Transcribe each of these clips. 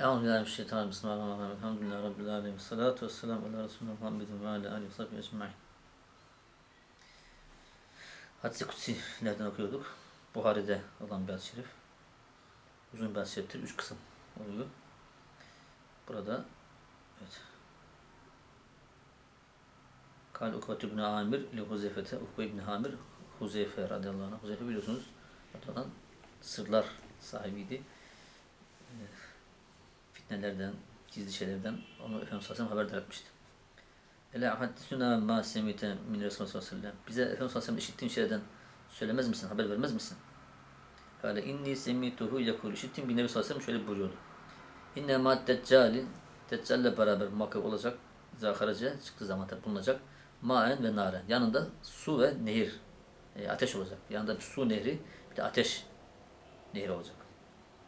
Euzubillahimineşşeytanirracim. Bismillahirrahmanirrahim. Elhamdülillahi Rabbil alemin. Salatu vesselamu ala Resulüne Muhammedin ve ala alihi ve sahbihi ecma'in. Hadis-i Kutsi'lerden okuyorduk. Buhari'de olan bir hadis-i şerif. Uzun bir hadis-i şeriftir. Üç kısım oluyor. Burada evet. Kal Ukvet ibn Amir li Huzeyfete Ukbe ibn Amir Huzeyfe radıyallahu anh. Huzeyfe biliyorsunuz Atadan sırlar sahibiydi. Ee, Fitnelerden, gizli şeylerden onu Efendimiz sallallahu aleyhi ve sellem haberdar etmişti. Ela haddisuna ma semite min Resulullah sallallahu. Bize Efendimiz sallallahu aleyhi ve sellem işittiğin şeylerden söylemez misin, haber vermez misin? Kale inni semituhu yakul. İşittiğim bir Nebi sallallahu aleyhi ve sellem şöyle buyuruyordu. İnne ma deccali Deccalle beraber muhakkak olacak. Zaharaca çıktığı zaman tabi bulunacak. Maen ve naren. Yanında su ve nehir. E, ateş olacak. Yanında bir su nehri, bir de ateş nehri olacak.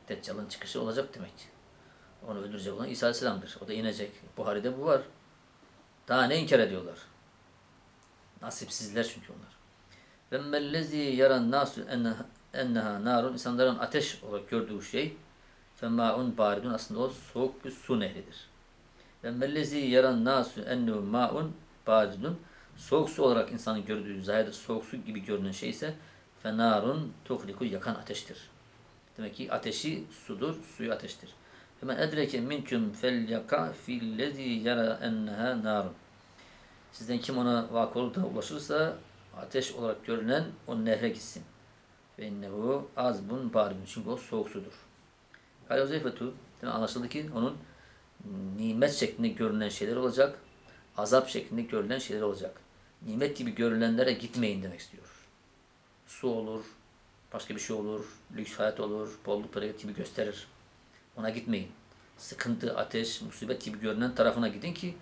Deccal'ın çıkışı olacak demek. Onu öldürecek olan İsa Aleyhisselam'dır. O da inecek. Buhari'de bu var. Daha ne inkar ediyorlar? Nasipsizler çünkü onlar. Ve mellezi yaran nasu enneha narun insanların ateş olarak gördüğü şey femâun baridun aslında o soğuk bir su nehridir. Ve mellezi yaran nasu ennehu ma'un baridun soğuk su olarak insanın gördüğü zahirde soğuk su gibi görünen şey ise fenarun tuhliku yakan ateştir. Demek ki ateşi sudur, suyu ateştir. Hemen edreke minküm fel yaka fillezi yara enneha narun. Sizden kim ona vakı olup da ulaşırsa ateş olarak görünen o nehre gitsin. Ve innehu azbun baridun. Çünkü o soğuk sudur. Kale Huzeyfetu anlaşıldı ki onun nimet şeklinde görünen şeyler olacak. Azap şeklinde görülen şeyler olacak. Nimet gibi görülenlere gitmeyin demek istiyor. Su olur, başka bir şey olur, lüks hayat olur, bolluk bereket gibi gösterir. Ona gitmeyin. Sıkıntı, ateş, musibet gibi görünen tarafına gidin ki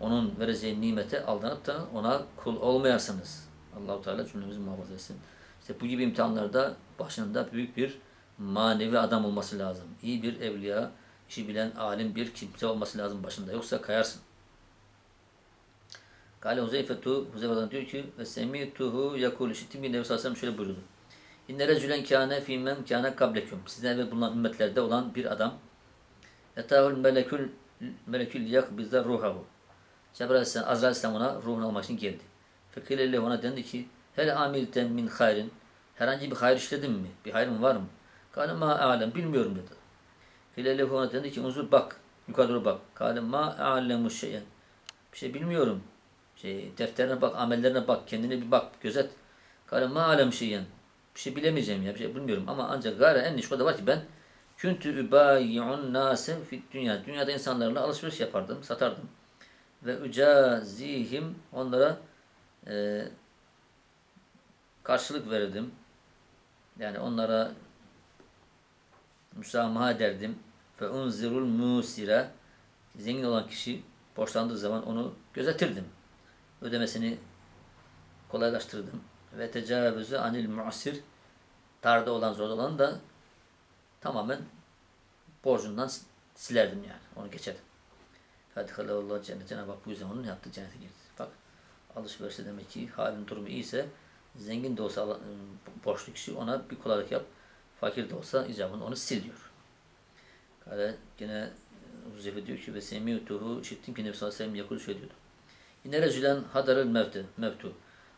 onun vereceği nimete aldanıp da ona kul olmayasınız. Allahu Teala cümlemizi muhafaza etsin. İşte bu gibi imtihanlarda başında büyük bir manevi adam olması lazım. İyi bir evliya, işi bilen alim bir kimse olması lazım başında. Yoksa kayarsın. Kale Huzeyfetu, Huzeyfe'den diyor ki ve semituhu yakul işittim bir Nebi şöyle buyurdu. İnne recülen kâne fîmen kâne kableküm. Sizden ve bulunan ümmetlerde olan bir adam. Etâhul melekül melekül yakbize ruhahu. Cebrail Aleyhisselam, Azrail Aleyhisselam ona ruhunu almak için geldi. Fekilelle ona dendi ki Hel amilten min hayrin. Herhangi bir hayır işledin mi? Bir hayrın var mı? Kâle ma alem. Bilmiyorum dedi. Fekilelle ona dendi ki unzur bak. Yukarı bak. Kâle ma alemu şeyen. Bir şey bilmiyorum. Şey, defterine bak, amellerine bak, kendine bir bak, gözet. Kâle ma alem şeyen. Bir şey bilemeyeceğim ya, bir şey bilmiyorum. Ama ancak gayre en şu da var ki ben küntü übayi'un nâse fit dünya. Dünyada insanlarla alışveriş yapardım, satardım. Ve ücazihim onlara e, karşılık verirdim. Yani onlara müsamaha ederdim. Fe unzirul musire zengin olan kişi borçlandığı zaman onu gözetirdim. Ödemesini kolaylaştırdım. Ve tecavüzü anil muasir darda olan zor olan da tamamen borcundan silerdim yani. Onu geçerdim. Fatihallahu cennet. Cenab-ı Hak bu yüzden onun yaptığı cennete girdi. Bak alışverişte demek ki halin durumu iyiyse zengin de olsa borçlu kişi ona bir kolaylık yap. Fakir de olsa icabını onu sil diyor. Kale yine Huzeyfe diyor ki ve semiyutuhu işittim ki Nebi sallallahu yakul şöyle diyordu. İnne rezülen hadarıl mevtu. mevtu.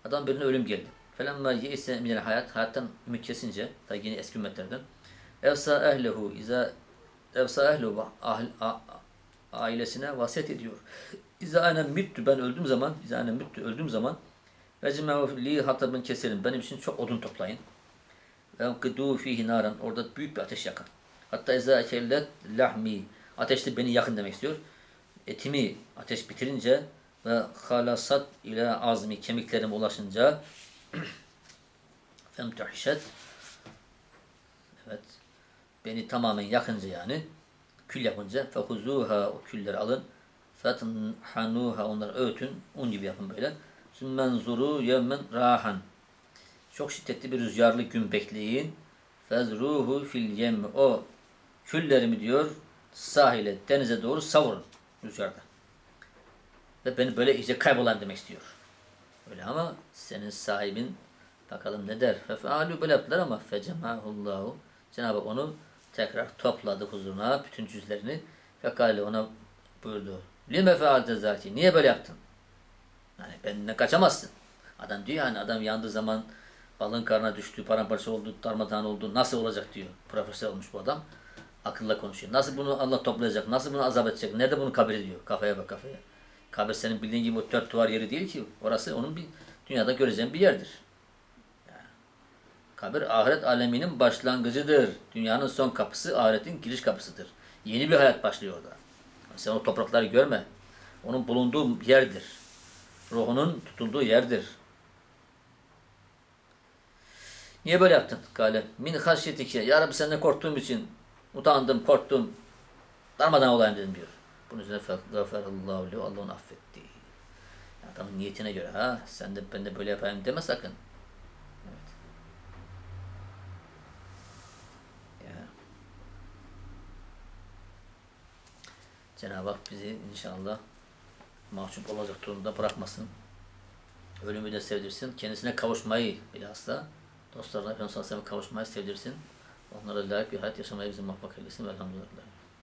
Adam birine ölüm geldi. Felemma yeise minel hayat. Hayattan ümit kesince, da yine eski ümmetlerden. Evsa ehlehu iza evsa ehlehu ahl, ailesine vasiyet ediyor. İza ene müttü ben öldüğüm zaman, iza ene müttü öldüğüm zaman vecimehu li hatabın keserim. Benim için çok odun toplayın. Ve gıdû fihi naran. Orada büyük bir ateş yakın. Hatta izâ ekellet lahmi. Ateşte beni yakın demek istiyor. Etimi ateş bitirince ve halasat ile azmi kemiklerim ulaşınca femtuhişet evet. Beni tamamen yakınca yani kül yapınca fehuzuha o külleri alın. Fetnhanuha onları öğütün un gibi yapın böyle. Sümmen zuru yevmen rahan. Çok şiddetli bir rüzgarlı gün bekleyin. Fezruhu fil yem o küllerimi diyor sahile denize doğru savurun rüzgarda. Ve beni böyle iyice kaybolan demek istiyor. Öyle ama senin sahibin bakalım ne der. Fefealu böyle yaptılar ama fecemahullahu Cenab-ı Hak onu tekrar topladı huzuruna bütün cüzlerini. Fekale ona buyurdu. Lime fealte zati. Niye böyle yaptın? Yani benden kaçamazsın. Adam diyor yani adam yandığı zaman balın karnına düştü, paramparça oldu, darmadağın oldu. Nasıl olacak diyor. Profesör olmuş bu adam. Akılla konuşuyor. Nasıl bunu Allah toplayacak? Nasıl bunu azap edecek? Nerede bunu kabir ediyor? Kafaya bak kafaya. Kabir senin bildiğin gibi dört duvar yeri değil ki. Orası onun bir dünyada göreceğin bir yerdir. Kabir ahiret aleminin başlangıcıdır. Dünyanın son kapısı ahiretin giriş kapısıdır. Yeni bir hayat başlıyor orada. Sen o toprakları görme. Onun bulunduğu yerdir. Ruhunun tutulduğu yerdir. Niye böyle yaptın? Gale. Min haşyetike. Ya Rabbi senden korktuğum için utandım, korktum. Darmadan olayım dedim diyor. Bunun üzerine gafarallahu lehu. Allah onu affetti. Adamın niyetine göre ha sen de ben de böyle yapayım deme sakın. Evet. Ya. Cenab-ı Hak bizi inşallah mahcup olacak durumda bırakmasın. Ölümü de sevdirsin. Kendisine kavuşmayı bilhassa dostlarına Efendimiz Aleyhisselam'a kavuşmayı sevdirsin. Onlara layık bir hayat yaşamayı bizi muvaffak eylesin. Velhamdülillah.